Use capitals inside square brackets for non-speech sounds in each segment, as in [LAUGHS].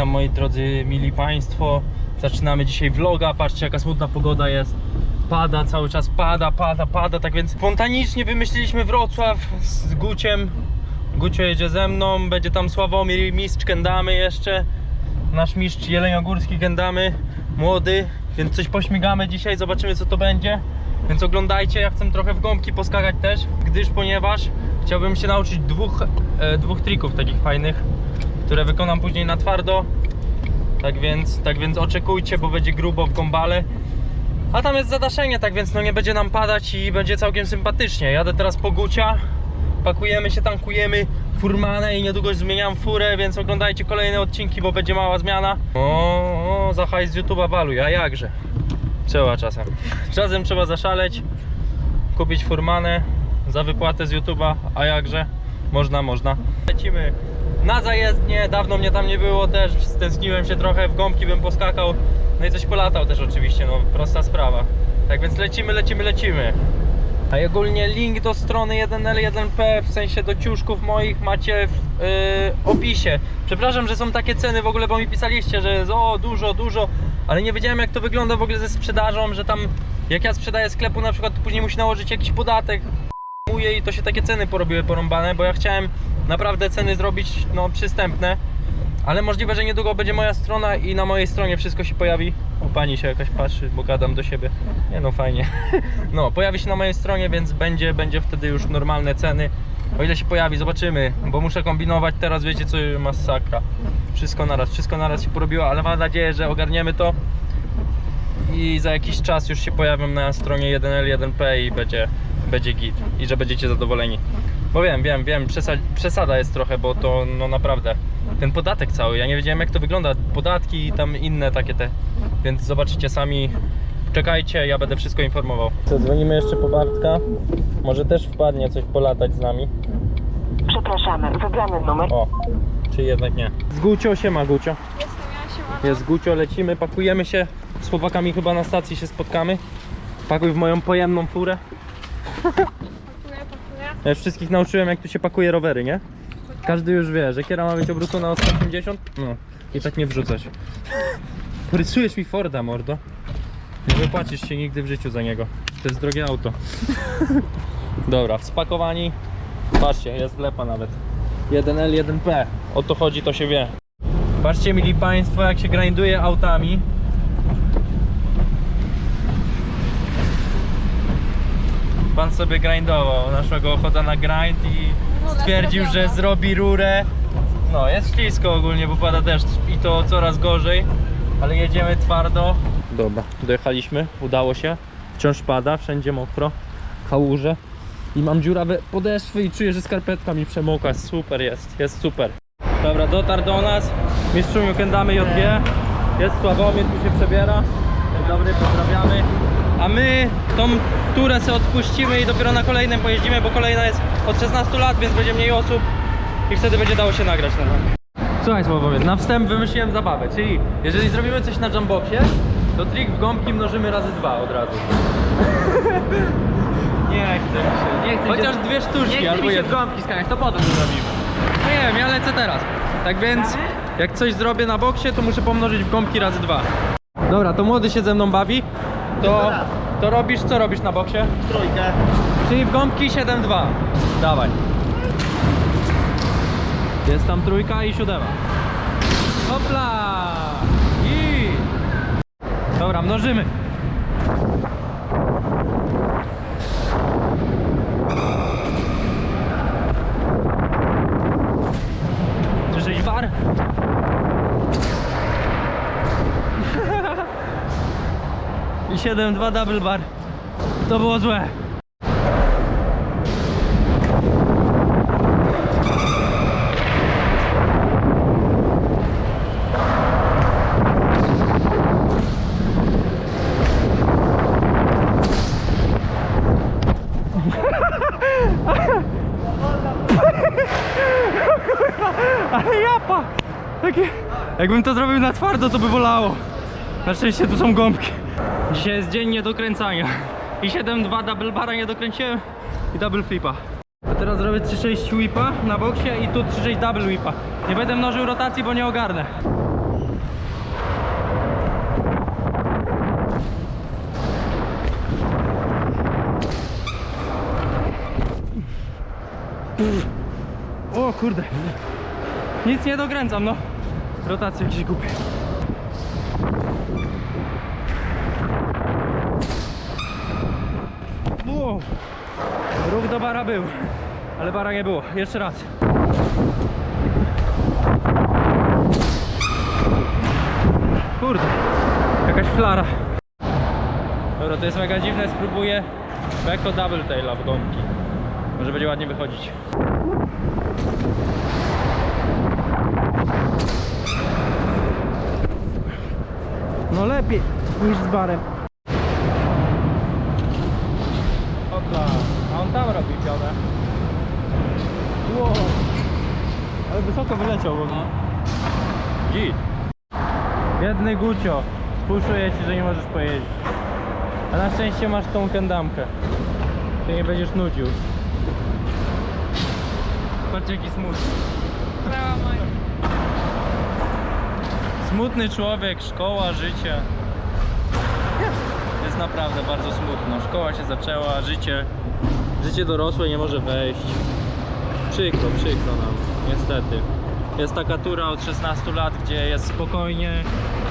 Witam moi drodzy mili Państwo. Zaczynamy dzisiaj vloga. Patrzcie jaka smutna pogoda jest. Pada, cały czas pada, pada, pada. Tak więc spontanicznie wymyśliliśmy Wrocław z Guciem. Gucio jedzie ze mną, będzie tam Sławomir mistrz Kendamy jeszcze. Nasz mistrz jeleniogórski Kendamy, młody. Więc coś pośmigamy dzisiaj, zobaczymy co to będzie. Więc oglądajcie, ja chcę trochę w gąbki poskakać też, gdyż ponieważ chciałbym się nauczyć dwóch, e, dwóch trików takich fajnych które wykonam później na twardo. Tak więc, tak więc oczekujcie, bo będzie grubo w gombale. A tam jest zadaszenie, tak więc no nie będzie nam padać i będzie całkiem sympatycznie. Jadę teraz po Gucia, pakujemy się, tankujemy furmanę i niedługo zmieniam furę, więc oglądajcie kolejne odcinki, bo będzie mała zmiana. O, o za hajs z YouTube'a baluj, a jakże. Trzeba czasem. Czasem trzeba zaszaleć, kupić furmanę za wypłatę z YouTube'a, a jakże. Można, można. Lecimy na zajezdnię, dawno mnie tam nie było też, stęskniłem się trochę, w gąbki bym poskakał, no i coś polatał też oczywiście, no prosta sprawa. Tak więc lecimy, lecimy, lecimy. A ogólnie link do strony 1L1P, w sensie do ciuszków moich macie w yy, opisie. Przepraszam, że są takie ceny w ogóle, bo mi pisaliście, że jest o dużo, dużo, ale nie wiedziałem jak to wygląda w ogóle ze sprzedażą, że tam jak ja sprzedaję sklepu na przykład, to później musi nałożyć jakiś podatek, i to się takie ceny porobiły porąbane, bo ja chciałem naprawdę ceny zrobić no przystępne, ale możliwe, że niedługo będzie moja strona i na mojej stronie wszystko się pojawi. O pani się jakaś patrzy, bo gadam do siebie. Nie no fajnie. [LAUGHS] No, pojawi się na mojej stronie, więc będzie, będzie wtedy już normalne ceny. O ile się pojawi, zobaczymy, bo muszę kombinować teraz, wiecie co, masakra. Wszystko naraz, wszystko naraz się porobiło, ale mam nadzieję, że ogarniemy to i za jakiś czas już się pojawią na stronie 1L1P i będzie, będzie git i że będziecie zadowoleni. Bo wiem, wiem, wiem, przesa- przesada jest trochę, bo to no naprawdę ten podatek cały, ja nie wiedziałem jak to wygląda, podatki i tam inne takie te, więc zobaczycie sami. Czekajcie, ja będę wszystko informował. Dzwonimy jeszcze po Bartka, może też wpadnie coś polatać z nami. Przepraszamy, wybrany numer. O, czy jednak nie. Z Gucio, siema Gucio. Jestem ja. Jest Gucio, lecimy, pakujemy się. Z chłopakami chyba na stacji się spotkamy. Pakuj w moją pojemną furę. Pakuję, pakuję. Ja wszystkich nauczyłem jak tu się pakuje rowery, nie? Każdy już wie, że kiera ma być obrócona o 180. No i tak nie wrzucać. Rysujesz mi Forda, mordo. Nie wypłacisz się nigdy w życiu za niego. To jest drogie auto. Dobra, spakowani. Patrzcie, jest lepa nawet. 1L, 1P. O to chodzi, to się wie. Patrzcie, mili Państwo, jak się grinduje autami. Pan sobie grindował naszego ochota na grind i Rurę stwierdził, że zrobiono. zrobi rurę. No, jest ślisko ogólnie, bo pada deszcz i to coraz gorzej, ale jedziemy twardo. Dobra, dojechaliśmy, udało się. Wciąż pada, wszędzie mokro, kałuże. I mam dziurawe podeszwy i czuję, że skarpetka mi przemokła. Super jest, jest super. Dobra, dotarł do nas. Mistrzumiu Kendamy JG. Jest Sławomir, tu się przebiera. Dzień dobry, pozdrawiamy. A my tą turę sobie odpuścimy i dopiero na kolejnym pojeździmy, bo kolejna jest od 16 lat, więc będzie mniej osób i wtedy będzie dało się nagrać na tym. Słuchaj Sławomir, na wstęp wymyśliłem zabawę, czyli jeżeli zrobimy coś na jumboxie, to trik w gąbki mnożymy razy dwa od razu. [LAUGHS] Nie chcę mi się, nie chcę Chociaż się, dwie sztuczki nie chcę albo jedną. gąbki skakać, to potem to zrobimy. Nie wiem, ja lecę teraz. Tak więc jak coś zrobię na boksie, to muszę pomnożyć w gąbki razy dwa. Dobra, to młody się ze mną bawi. To, to robisz, co robisz na boksie? Trójkę. Czyli w gąbki 7-2. Dawaj. Jest tam trójka i siódema. Hopla! I. Dobra, mnożymy. Czyżeś war? I 7-2 double bar. To było złe. [LAUGHS] Ale japa! Takie... Jakbym to zrobił na twardo, to by bolało. Na szczęście tu są gąbki. Dzisiaj jest dzień niedokręcania. I 7-2 double bara nie dokręciłem i double flipa. A teraz zrobię 3-6 whipa na boksie i tu 3-6 double whipa. Nie będę mnożył rotacji, bo nie ogarnę. O kurde. Nic nie dokręcam, no. Rotację jakieś głupie. Ruch do bara był, ale bara nie było. Jeszcze raz. Kurde, jakaś flara. Dobra, to jest mega dziwne, spróbuję Beko Double Taila w gąbki. Może będzie ładnie wychodzić. No lepiej niż z barem. Opla, a on tam robi pionę. Wow. Ale wysoko wyleciał w ogóle. Git. Biedny Gucio. Współczuję ci, że nie możesz pojeździć. A na szczęście masz tą kendamkę. Ty nie będziesz nudził. Patrz jaki smutny. Smutny człowiek, szkoła, życie. Jest naprawdę bardzo smutno. Szkoła się zaczęła, życie, życie dorosłe nie może wejść. Przykro, przykro nam, niestety. Jest taka tura od 16 lat, gdzie jest spokojnie,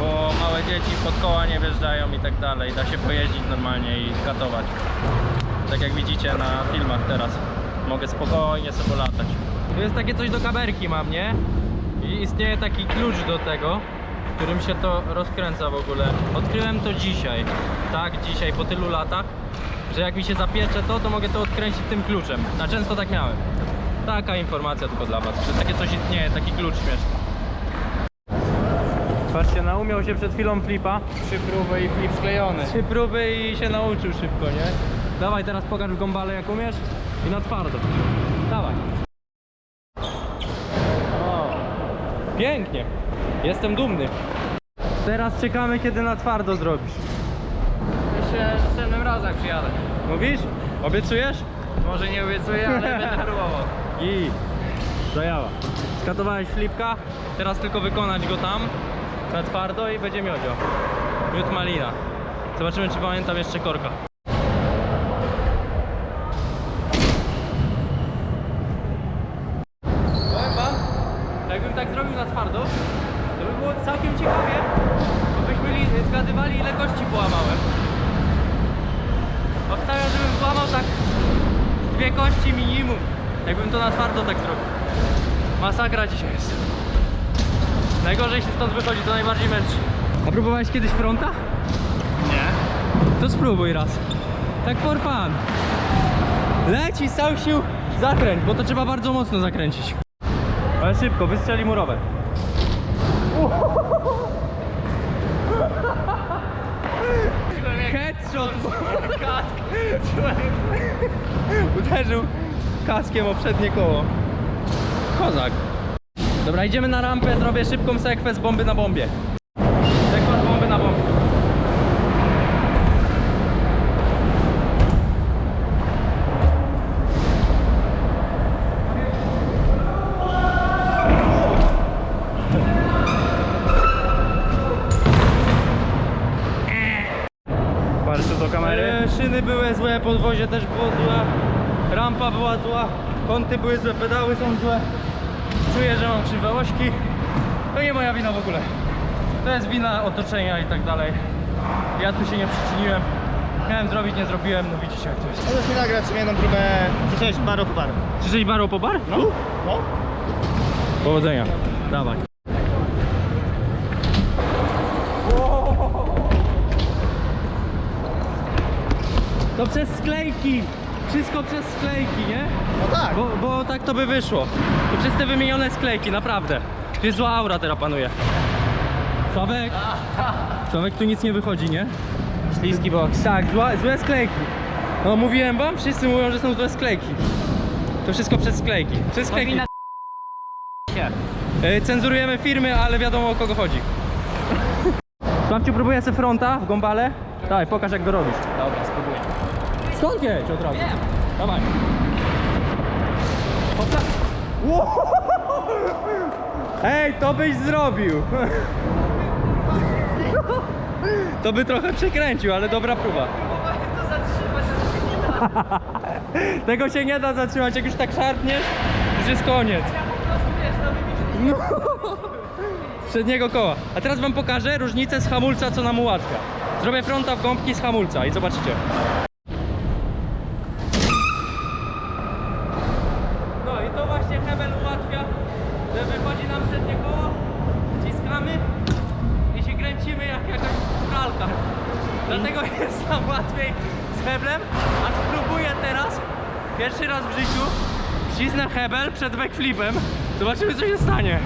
bo małe dzieci pod koła nie wjeżdżają i tak dalej. Da się pojeździć normalnie i skatować. Tak jak widzicie na filmach teraz. Mogę spokojnie sobie latać. Tu jest takie coś do kaberki mam, nie? I istnieje taki klucz do tego, którym się to rozkręca w ogóle. Odkryłem to dzisiaj, tak, dzisiaj po tylu latach, że jak mi się zapiecze to, to mogę to odkręcić tym kluczem. A często tak miałem. Taka informacja tylko dla was, że takie coś istnieje, taki klucz śmieszny. Patrzcie, naumiał się przed chwilą flipa. Trzy próby i flip sklejony. Trzy próby i się nauczył szybko, nie? Dawaj, teraz pokaż w gąbale jak umiesz i na twardo. Dawaj. O, pięknie. Jestem dumny. Teraz czekamy, kiedy na twardo zrobisz. Myślę, że następnym razem przyjadę. Mówisz? Obiecujesz? Może nie obiecuję, ale będę [LAUGHS] próbował. I zajawa. Skatowałeś flipka, teraz tylko wykonać go tam na twardo i będzie miodzio. Miód malina. Zobaczymy, czy pamiętam jeszcze korka. Powiem wam, jakbym tak zrobił na twardo, to by było całkiem ciekawie, bo byśmy li- zgadywali ile kości połamałem. Obstawiam, żebym złamał tak dwie kości minimum, jakbym to na twardo tak zrobił. Masakra dzisiaj jest. Najgorzej się stąd wychodzi, to najbardziej męczy. A próbowałeś kiedyś fronta? Nie. To spróbuj raz. Tak for fun. Leć i z całych sił zakręć, bo to trzeba bardzo mocno zakręcić. Ale szybko, wystrzeli mu rower. Headshot! Uderzył kaskiem o przednie koło. Kozak. Dobra, idziemy na rampę, zrobię szybką sekwę z bomby na bombie. Sekwa z bomby na bombie. Patrz tu do kamery. E, Szyny były złe, podwozie też było złe, rampa była zła, kąty były złe, pedały są złe. Czuję, że mam krzywe ośki. To nie moja wina w ogóle. To jest wina otoczenia i tak dalej. Ja tu się nie przyczyniłem. Miałem zrobić, nie zrobiłem, no widzicie jak to jest. Możesz mi nagrać sobie jedną próbę przyszedłeś baro po baro. Przyszedłeś baro po bar? No? No? Powodzenia. Dawaj. To przez sklejki. Wszystko przez sklejki, nie? No tak. Bo, bo tak to by wyszło. To przez te wymienione sklejki, naprawdę. Tu jest zła aura teraz panuje. Sławek? Sławek, tu nic nie wychodzi, nie? Śliski boks. Tak, zła, złe sklejki. No mówiłem wam, wszyscy mówią, że są złe sklejki. To wszystko przez sklejki. Przez sklejki. Powinna się. E, Cenzurujemy firmy, ale wiadomo o kogo chodzi. [LAUGHS] Sławciu, próbuję sobie fronta w gąbale. Dawaj, pokaż jak go robisz. Dobra, spróbuję. Skąd jedź od razu? Wiem. Dawaj. Hopla. Ej, to byś zrobił. To by trochę przekręcił, ale dobra próba. To zatrzymać, Tego się nie da zatrzymać, jak już tak szarpniesz, to już jest koniec. No. Z Przedniego koła. A teraz wam pokażę różnicę z hamulca, co nam ułatwia. Zrobię fronta w gąbki z hamulca i zobaczycie. A spróbuję teraz, pierwszy raz w życiu, wcisnę Hebel przed backflipem. Zobaczymy co się stanie.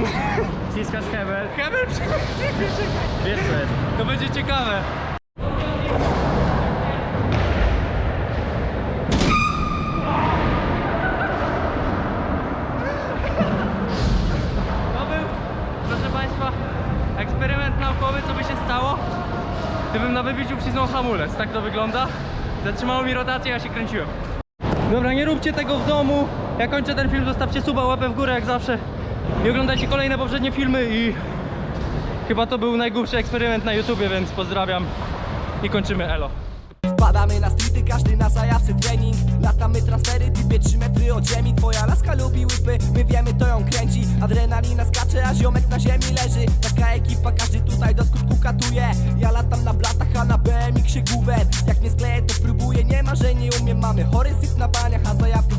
[LAUGHS] Ciskasz hebel. Hebel przed backflipem. Wiesz co jest? To będzie ciekawe. Eksperyment naukowy, co by się stało, gdybym na wybiciu wcisnął hamulec. Tak to wygląda. Zatrzymało mi rotację, ja się kręciłem. Dobra, nie róbcie tego w domu. Jak kończę ten film, zostawcie suba, łapę w górę jak zawsze. I oglądajcie kolejne poprzednie filmy i Chyba to był najgłupszy eksperyment na YouTubie, więc pozdrawiam i kończymy elo. Wpadamy na streety, każdy na zajawce trening. Latamy transfery, typie 3 metry od ziemi. Twoja laska lubi łypy, my wiemy to ją kręci. Adrenalina skacze, a ziomek na ziemi leży. Taka ekipa, każdy tutaj do skutku katuje. Ja latam na blatach, a na BMX-ie guwer Jak nie skleję to próbuję, nie ma, że nie umiem. Mamy chory syf na baniach, a zajawka